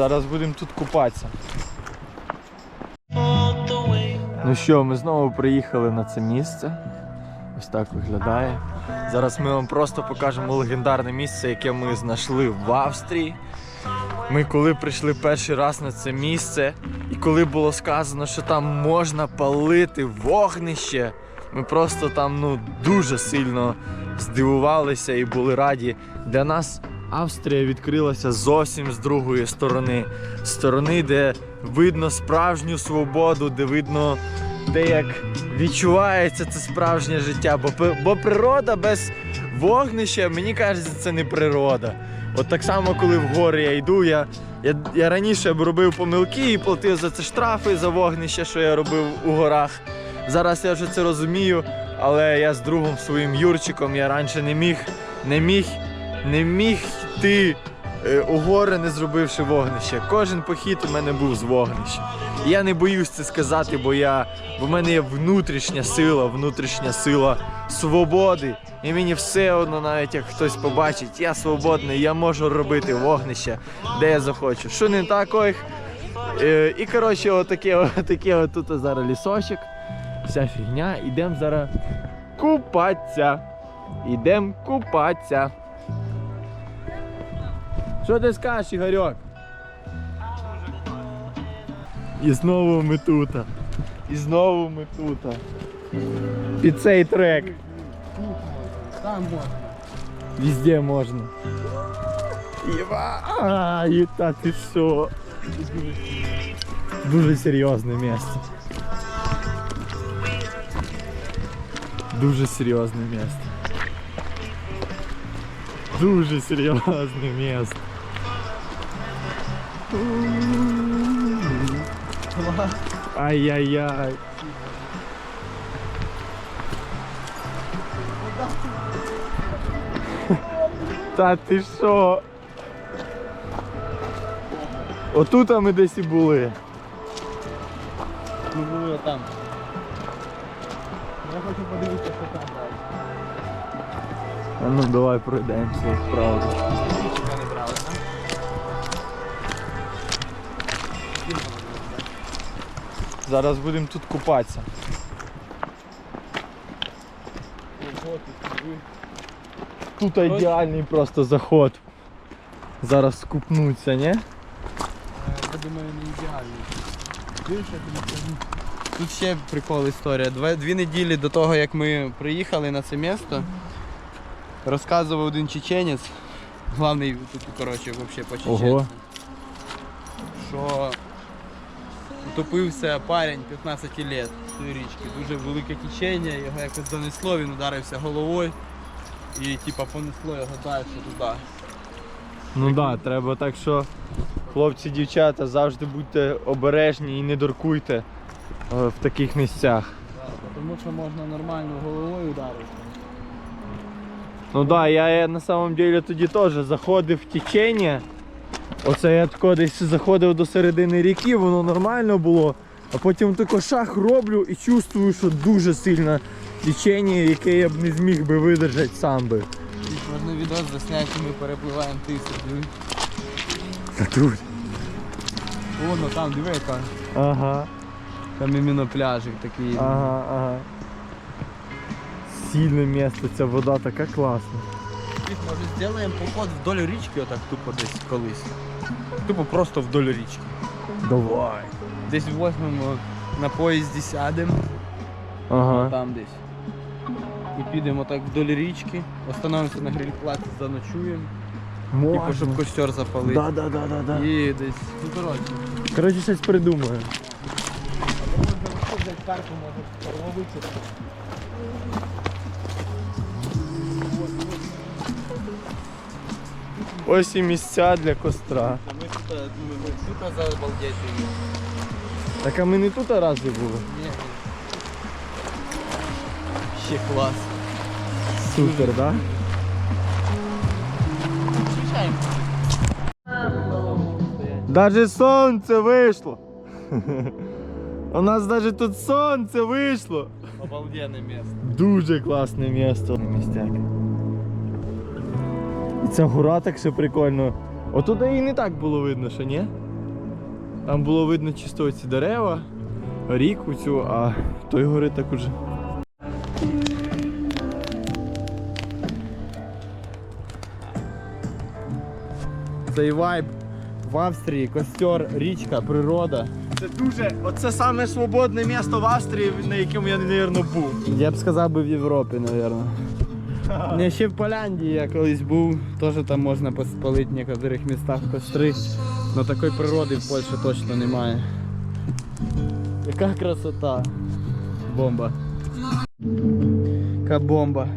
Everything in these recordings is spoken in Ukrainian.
Зараз будемо тут купатися. Ну що, ми знову приїхали на це місце. Ось так виглядає. Зараз ми вам просто покажемо легендарне місце, яке ми знайшли в Австрії. Ми коли прийшли перший раз на це місце, і коли було сказано, що там можна палити вогнище, ми просто там ну дуже сильно здивувалися і були раді. Для нас Австрія відкрилася зовсім з другої сторони. Сторони, де видно справжню свободу, де видно те, як відчувається це справжнє життя. Бо, бо природа без вогнища, мені кажеться, це не природа. От так само, коли в гори я йду, я, я, я раніше б робив помилки і платив за це штрафи за вогнище, що я робив у горах. Зараз я вже це розумію, але я з другом своїм Юрчиком я раніше не міг, не міг, не міг йти е, у гори, не зробивши вогнище. Кожен похід у мене був з вогнищем. І я не боюсь це сказати, бо я бо в мене є внутрішня сила, внутрішня сила свободи. І мені все одно, навіть як хтось побачить, я свободний, я можу робити вогнище, де я захочу. Що не так, ой. Е, і коротше, отаке, отаке от тут зараз лісочок, вся фігня. Ідемо зараз купатися. Ідемо купатися. Що ти скажеш, Ігорьок? І знову ми тут. І знову ми тут. Під цей трек. Там можна. Везде можна. Єва, а, і та ти що? Дуже серйозне місце. Дуже серйозне місце. Дуже серйозне місце. Ай-яй-яй. Та ти що? Отут ми десь і були. Ми були там. Я хочу подивитися, що там далі. А ну давай пройдемося, правда. Зараз будемо тут купатися. Тут ідеальний просто заход. Зараз скупнуться, ні? Я думаю, не ідеальний. Тут ще прикол історія. Два, дві неділі до того, як ми приїхали на це місто, розказував один чеченець, главний тут, коротше, взагалі по чеченцю, що утопився парень 15 років з цієї річки. Дуже велике течення, його якось занесло, він ударився головою і типа понесло його далі туди. Ну так, да, треба так, що хлопці, дівчата, завжди будьте обережні і не дуркуйте е, в таких місцях. Тому що можна нормально головою ударити. Ну да, я, я на самом деле тоді теж заходив в течення. Оце я тако десь заходив до середини ріки, воно нормально було. А потім тако шах роблю і чувствую, що дуже сильне течення, яке я б не зміг би видержати сам би. Можна відео засняти, ми перепливаємо тисяч. диви. Та тут. О, ну там диви яка. Ага, Там іменно пляжик такий. ага, ага. Сильне місце, ця вода така класна. Тих, Може зробимо поход вдоль річки, отак тупо десь колись. Тупо просто вдоль річки. Давай. Десь возьмемо на поїзді сядемо, Ага. там десь. І підемо так вдоль річки, остановимося на гриль-плаці, заночуємо, типу, щоб костер запалити. Да, да, да, да, да. І десь. Ну коротше. Коротше, щось придумаю. Можна взяти карту, може ловити. Ось і місця для костра. А ми тут, е, ну, ми тут заобалдеть. Так а ми не тут разі були. Ні. Ще клас. Супер, да? Звичайно. Даже сонце вийшло. У нас даже тут сонце вийшло. Обалденне місце. Дуже класне місто. Містяк. І ця гора так ще прикольно. Отуда і не так було видно, що ні? Там було видно чисто ці дерева, ріку цю, а той гори так уже. Цей вайб в Австрії, костер, річка, природа. Це дуже. Оце саме свободне місто в Австрії, на якому я, мабуть, був. Я б сказав би в Європі, мабуть. Не ще в Поляндії я колись був, теж там можна поспалити в некоторих містах костри. Но такої природи в Польщі точно немає. Яка красота. Бомба. Яка бомба.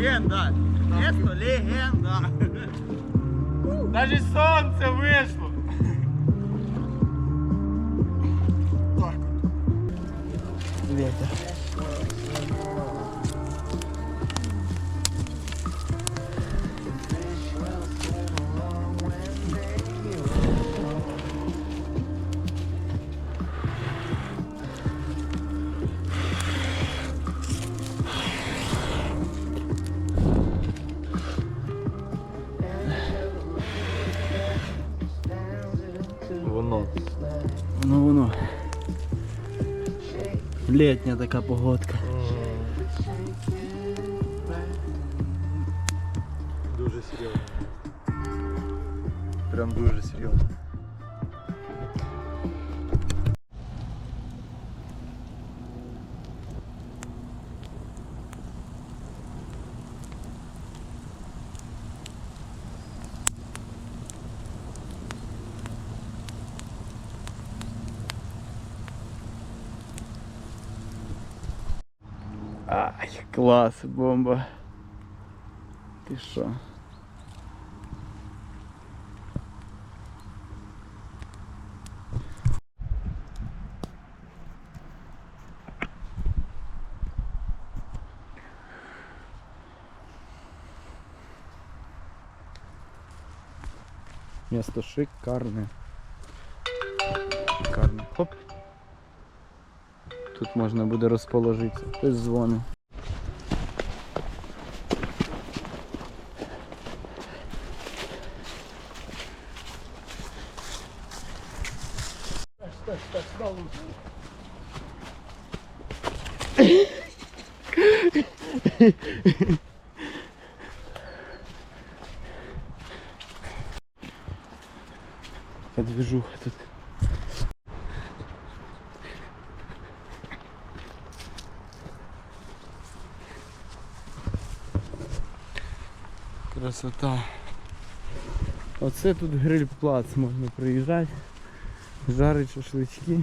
Легенда. Место легенда. Даже солнце вышло. Так Воно. Ну воно. Літня така погодка. Ай, клас, бомба. Ти що? Место шикарне. Шикарне. Хоп. Тут можна буде розположитися. Хтось дзвонить. Яка движуха тут. Красота. Оце тут гриль-плац можна приїжджати, жарить шашлички.